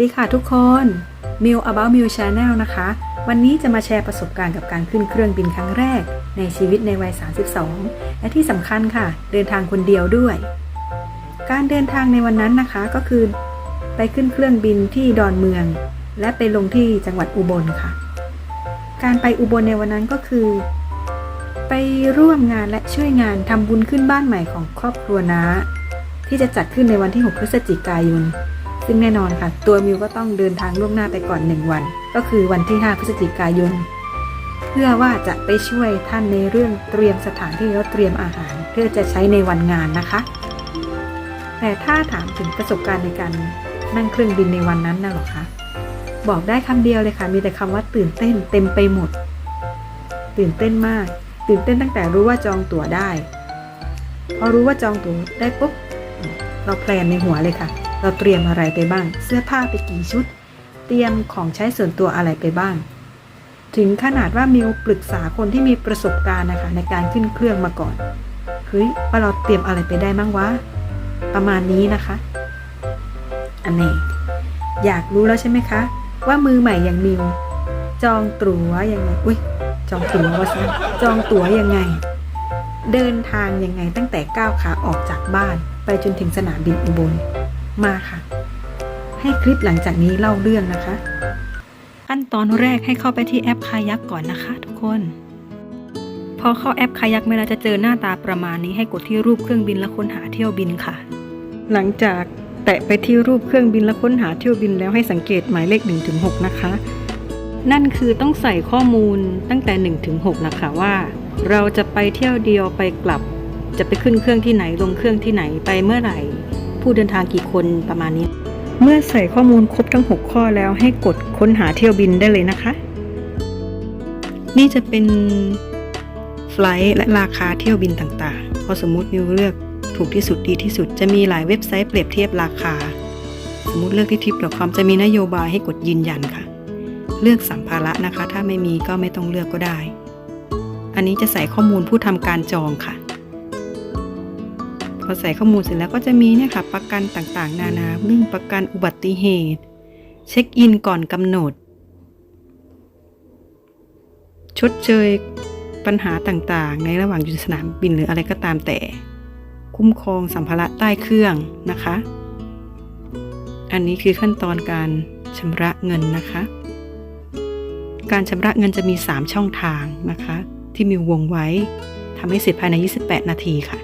ดีค่ะทุกคน Miu About Miu Channel นะคะ วันนี้จะมาแชร์ประสบการณ์กับการขึ้นเครื่องบินครั้งแรก ในชีวิตในวัย 32 และที่สำคัญค่ะ เดินทางคนเดียวด้วย การเดินทางในวันนั้นนะคะก็คือ ไปขึ้นเครื่องบินที่ดอนเมือง และไปลงที่จังหวัดอุบลค่ะ การไปอุบลในวันนั้นก็คือ ไปร่วมงานและช่วยงานทำบุญขึ้นบ้านใหม่ของครอบครัวน้าที่จะจัดขึ้นในวันที่ 6 พฤศจิกายน ซึ่งแน่นอนค่ะ ตัวมิวก็ต้องเดินทางล่วงหน้าไปก่อน 1 วัน ก็คือวันที่ 5 พฤศจิกายน เพื่อว่าจะไปช่วยท่านในเรื่องเตรียมสถานที่แล้วเตรียมอาหาร เพื่อจะใช้ในวันงานนะคะ แต่ถ้าถามถึงประสบการณ์ในการนั่งเครื่องบินในวันนั้นนะหรอคะบอกได้คำเดียวเลยค่ะ มีแต่คำว่าตื่นเต้นเต็มไปหมด ตื่นเต้นมาก ตื่นเต้นตั้งแต่รู้ว่าจองตั๋วได้ พอรู้ว่าจองตั๋วได้ปุ๊บเราแพลนในหัวเลยค่ะ เราเตรียมอะไรไปบ้าง เสื้อผ้าไปกี่ชุด เตรียมของใช้ส่วนตัวอะไรไปบ้าง ถึงขนาดว่ามิวปรึกษาคนที่มีประสบการณ์นะคะในการขึ้นเครื่องมาก่อน เฮ้ยว่าเราเตรียมอะไรไปได้บ้างวะ ประมาณนี้นะคะ อันนี้อยากรู้แล้วใช่ไหมคะ ว่ามือใหม่อย่างมิว จองตั๋วยังไง อุ้ยจองตั๋วว่าซะจองตั๋วยังไง เดินทางยังไงตั้งแต่ก้าวขาออกจากบ้าน ไปจนถึงสนามบินอุบล มาค่ะ ให้คลิปหลังจากนี้เล่าเรื่องนะคะ ขั้นตอนแรกให้เข้าไปที่แอปคายักก่อนนะคะ ทุกคน พอเข้าแอปคายักเวลาจะเจอหน้าตาประมาณนี้ให้กดที่รูปเครื่องบินแล้วค้นหาเที่ยวบินค่ะ หลังจากแตะไปที่รูปเครื่องบินแล้วค้นหาเที่ยวบินแล้วให้สังเกตหมายเลข1ถึง6นะคะ นั่นคือต้องใส่ข้อมูลตั้งแต่1ถึง6นะคะว่า เราจะไปเที่ยวเดียวไปกลับจะไปขึ้นเครื่องที่ไหนลงเครื่องที่ไหนไปเมื่อไหร่ ผู้เดินทางกี่คนประมาณนี้ เมื่อใส่ข้อมูลครบทั้ง 6 ข้อแล้วให้กดค้นหาเที่ยวบินได้เลยนะคะ นี่จะเป็นไฟล์และราคาเที่ยวบินต่างๆ พอสมมุติมิวเลือกถูกที่สุดดีที่สุดจะมีหลายเว็บไซต์เปรียบเทียบราคา สมมติเลือกที่ทิป .com จะมีนโยบายให้กดยืนยันค่ะ เลือกสัมภาระนะคะ ถ้าไม่มีก็ไม่ต้องเลือกก็ได้ อันนี้จะใส่ข้อมูลผู้ทำการจองค่ะ พอใส่ข้อมูลเสร็จแล้วก็จะมีเนี่ยค่ะประกันต่างๆ นานาเรื่องประกันอุบัติเหตุ เช็คอินก่อนกำหนด ชดเชยปัญหาต่างๆ ในระหว่างอยู่สนามบินหรืออะไรก็ตามแต่ คุ้มครองสัมภาระใต้เครื่องนะคะ อันนี้คือขั้นตอนการชำระเงินนะคะ การชำระเงินจะมี 3 ช่องทางนะคะ ที่มิววงไว้ทำให้เสร็จภายใน 28 นาทีค่ะ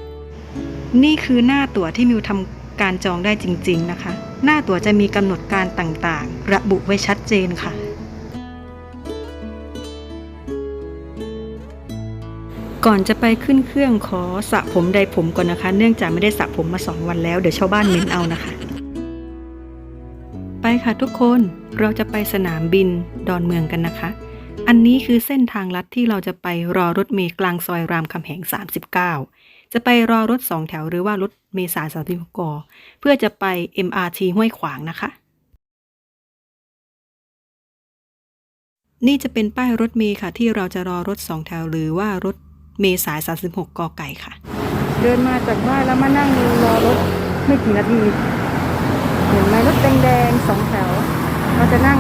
นี่คือหน้าตั๋วที่มิวทำการจองได้จริง ๆ นะคะ หน้าตั๋วจะมีกำหนดการต่างๆ ระบุไว้ชัดเจนค่ะ ก่อนจะไปขึ้นเครื่องขอสระผมใดผมก่อนนะคะ เนื่องจากไม่ได้สระผมมา2วันแล้วเดี๋ยวชาวบ้านเม้นเอานะคะ ไปค่ะทุกคนเราจะไปสนามบินดอนเมืองกันนะคะ อันนี้คือเส้นทางลัดที่เราจะไปรอรถเมล์กลางซอยรามคำแหง 39 จะไปรอรถ2แถวหรือว่ารถเมล์สาย36กเพื่อจะไป MRT ห้วยขวางนะคะ นี่จะเป็นป้ายรถเมล์ค่ะ ที่เราจะรอรถ2แถวหรือว่ารถเมล์สาย36กไก่ค่ะ เดินมาจากบ้านแล้วมานั่งรอรถไม่กี่นาทีเห็นไหมรถแดงๆสองแถว เราจะนั่ง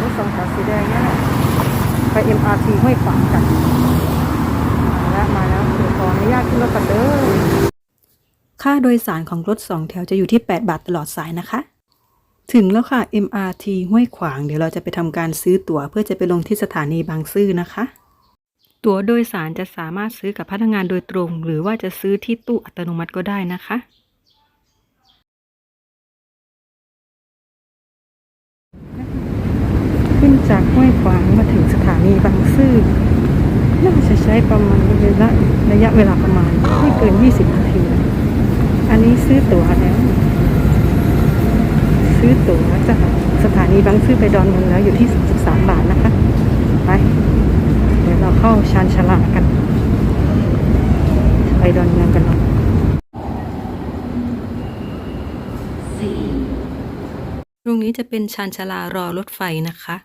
รถสองแถวสีแดงนี่แหละไป MRT ห้วยขวางกัน แล้วมาแล้วเดี๋ยวขออนุญาตขึ้นรถกันเด้อค่าโดยสารของรถสองแถวจะอยู่ที่ 8 บาทตลอดสายนะคะ ถึงแล้วค่ะ MRT ห้วยขวาง เดี๋ยวเราจะไปทำการซื้อตั๋วเพื่อจะไปลงที่สถานีบางซื่อนะคะ ตั๋วโดยสารจะสามารถซื้อกับพนักงานโดยตรง หรือว่าจะซื้อที่ตู้อัตโนมัติก็ได้นะคะขึ้นจากห้วยขวางมาถึงสถานีบางซื่อ น่าจะใช้ประมาณระยะระยะเวลาประมาณไม่เกิน 20 นาที อันนี้ซื้อตั๋วแล้ว ซื้อตั๋วจากสถานีบางซื่อไปดอนเมืองแล้วอยู่ที่ 33 บาทนะคะ ไป เดี๋ยวเราเข้าชานชาลากัน ไปดอนเมืองกันเนาะตรงนี้จะเป็นชานชาลารอรถไฟนะคะ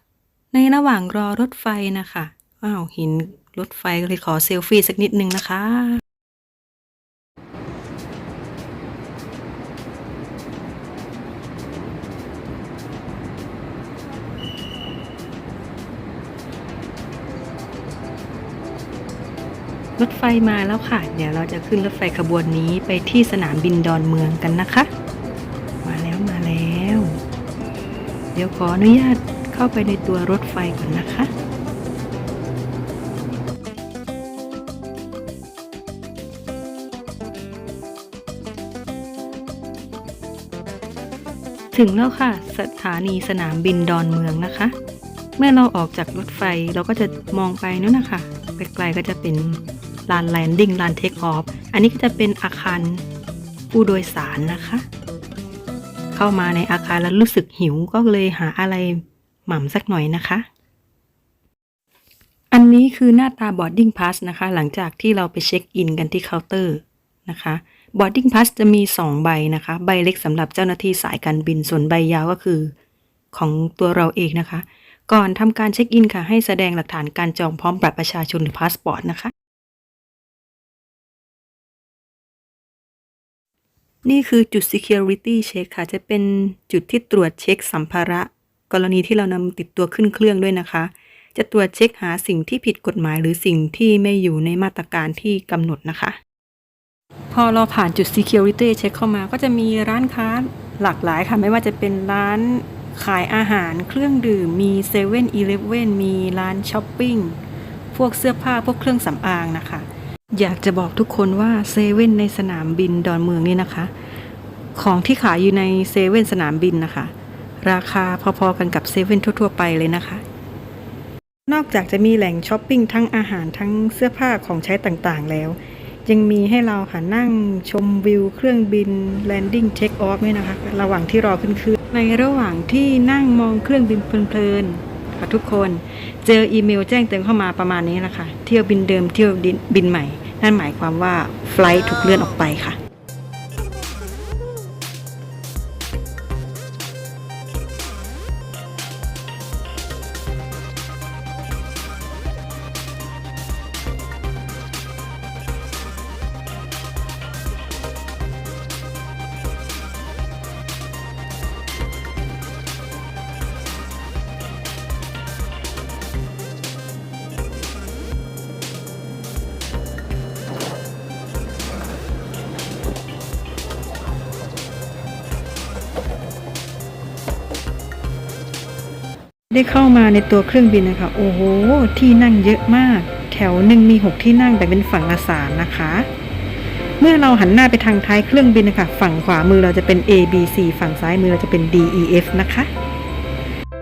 ในระหว่างรอรถไฟนะคะอ้าวเห็น รถไฟก็เลยขอเซลฟี่สักนิดนึงนะคะรถไฟมาแล้วค่ะ เดี๋ยวเราจะขึ้นรถไฟขบวนนี้ไปที่สนามบินดอนเมืองกันนะคะ มาแล้วมาแล้ว เดี๋ยวขออนุญาตเข้าไปในตัวรถไฟก่อนนะคะ ถึงแล้วค่ะ สถานีสนามบินดอนเมืองนะคะ เมื่อเราออกจากรถไฟเราก็จะมองไปนู้นนะคะไกลๆก็จะเป็นลานแลนดิ้งลานเทคออฟอันนี้ก็จะเป็นอาคารผู้โดยสารนะคะ เข้ามาในอาคารแล้วรู้สึกหิวก็เลยหาอะไรหม่ำสักหน่อยนะคะ อันนี้คือหน้าตา boarding pass นะคะ หลังจากที่เราไปเช็คอินกันที่เคาน์เตอร์นะคะ boarding pass จะมี 2 ใบนะคะ ใบเล็กสำหรับเจ้าหน้าที่สายการบิน ส่วนใบยาวก็คือ ของตัวเราเองนะคะ ก่อนทำการเช็คอินค่ะ ให้แสดงหลักฐานการจองพร้อมบัตรประชาชนหรือพาสปอร์ตนะคะ นี่คือจุด security check ค่ะ จะเป็นจุดที่ตรวจเช็คสัมภาระ กรณีที่เรานำติดตัวขึ้นเครื่องด้วยนะคะ จะตรวจเช็คหาสิ่งที่ผิดกฎหมาย หรือสิ่งที่ไม่อยู่ในมาตรการที่กำหนดนะคะ พอเราผ่านจุด security check เข้ามาก็จะมีร้านค้าหลากหลายค่ะไม่ว่าจะเป็นร้านขายอาหารเครื่องดื่มมี7 e เ e ่ e อมีร้านช้อปปิ้งพวกเสื้อผ้าพวกเครื่องสำอางนะคะ อยากจะบอกทุกคนว่าเซเว่นในสนามบินดอนเมืองนี่นะคะ ของที่ขายอยู่ในเซเว่นสนามบินนะคะ ราคาพอๆกันกับเซเว่นทั่วๆไปเลยนะคะ นอกจากจะมีแหล่งช้อปปิ้งทั้งอาหารทั้งเสื้อผ้าของใช้ต่างๆแล้ว ยังมีให้เราค่ะนั่งชมวิวเครื่องบิน landing take off เนี่ยนะคะ ระหว่างที่รอขึ้นเครื่องในระหว่างที่นั่งมองเครื่องบินเพลินๆค่ะทุกคนเจออีเมลแจ้งเตือนเข้ามาประมาณนี้นะคะเที่ยวบินเดิมเที่ยวบินใหม่ นั่นหมายความว่าไฟลท์ถูกเลื่อนออกไปค่ะ ได้เข้ามาในตัวเครื่องบินนะคะ โอ้โห ที่นั่งเยอะมาก แถวหนึ่งมี 6 ที่นั่งแต่เป็นฝั่งละสามนะคะ เมื่อเราหันหน้าไปทางท้ายเครื่องบินนะคะ ฝั่งขวามือเราจะเป็น A B C ฝั่งซ้ายมือเราจะเป็น D E F นะคะ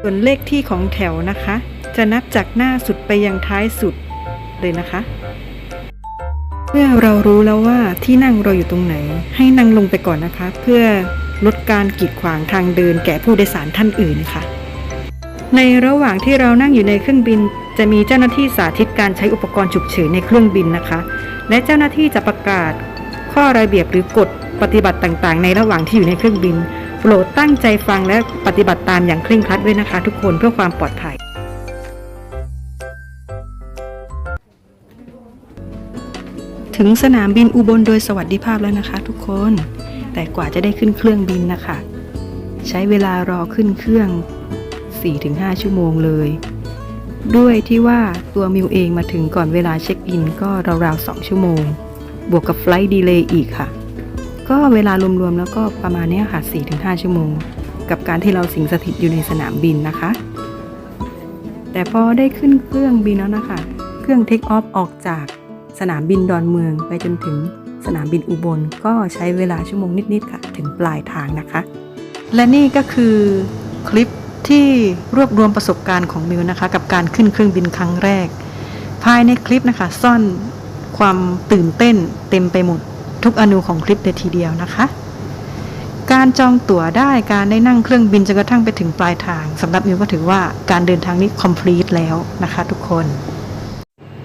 ส่วนเลขที่ของแถวนะคะ จะนับจากหน้าสุดไปยังท้ายสุดเลยนะคะ เมื่อเรารู้แล้วว่าที่นั่งเราอยู่ตรงไหน ให้นั่งลงไปก่อนนะคะ เพื่อลดการกีดขวางทางเดินแก่ผู้โดยสารท่านอื่นค่ะ ในระหว่างที่เรานั่งอยู่ในเครื่องบิน จะมีเจ้าหน้าที่สาธิตการใช้อุปกรณ์ฉุกเฉินในเครื่องบินนะคะ และเจ้าหน้าที่จะประกาศ ข้อระเบียบหรือกฎปฏิบัติต่างๆ ในระหว่างที่อยู่ในเครื่องบิน โปรดตั้งใจฟังและปฏิบัติตามอย่างเคร่งครัดด้วยนะคะ ทุกคนเพื่อความปลอดภัย ถึงสนามบินอุบลโดยสวัสดิภาพแล้วนะคะ ทุกคน แต่กว่าจะได้ขึ้นเครื่องบินนะคะ ใช้เวลารอขึ้นเครื่อง 4-5 ชั่วโมงเลย ด้วยที่ว่าตัวมิวเองมาถึงก่อนเวลาเช็คอินก็ราวๆ 2 ชั่วโมง บวกกับไฟล์ดีเลย์อีกค่ะ ก็เวลารวมๆแล้วก็ประมาณเนี้ยค่ะ 4-5 ชั่วโมง กับการที่เราสิงสถิตอยู่ในสนามบินนะคะ แต่พอได้ขึ้นเครื่องบินแล้วนะคะ เครื่องเทคออฟออกจากสนามบินดอนเมืองไปจนถึงสนามบินอุบลก็ใช้เวลาชั่วโมงนิด ๆ ค่ะ ถึงปลายทางนะคะ และนี่ก็คือคลิป ที่รวบรวมประสบการณ์ของมิวนะคะกับการขึ้นเครื่องบินครั้งแรก ภายในคลิปนะคะ ซ่อนความตื่นเต้นเต็มไปหมดทุกอนูของคลิปเลยทีเดียวนะคะ การจองตั๋วได้การได้นั่งเครื่องบินจนกระทั่งไปถึงปลายทางสำหรับมิวก็ถือว่าการเดินทางนี้ complete แล้วนะคะ ทุกคน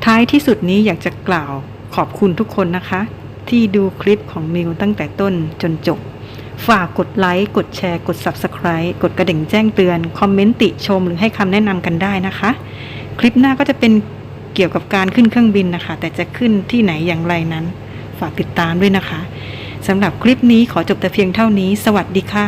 ท้ายที่สุดนี้อยากจะกล่าวขอบคุณทุกคนนะคะ ที่ดูคลิปของมิวตั้งแต่ต้นจนจบ ฝากกดไลค์ กดแชร์ กด Subscribe กดกระดิ่งแจ้งเตือน คอมเมนต์ติชม หรือให้คำแนะนำกันได้นะคะ คลิปหน้าก็จะเป็นเกี่ยวกับการขึ้นเครื่องบินนะคะ แต่จะขึ้นที่ไหนอย่างไรนั้น ฝากติดตามด้วยนะคะสำหรับคลิปนี้ขอจบแต่เพียงเท่านี้ สวัสดีค่ะ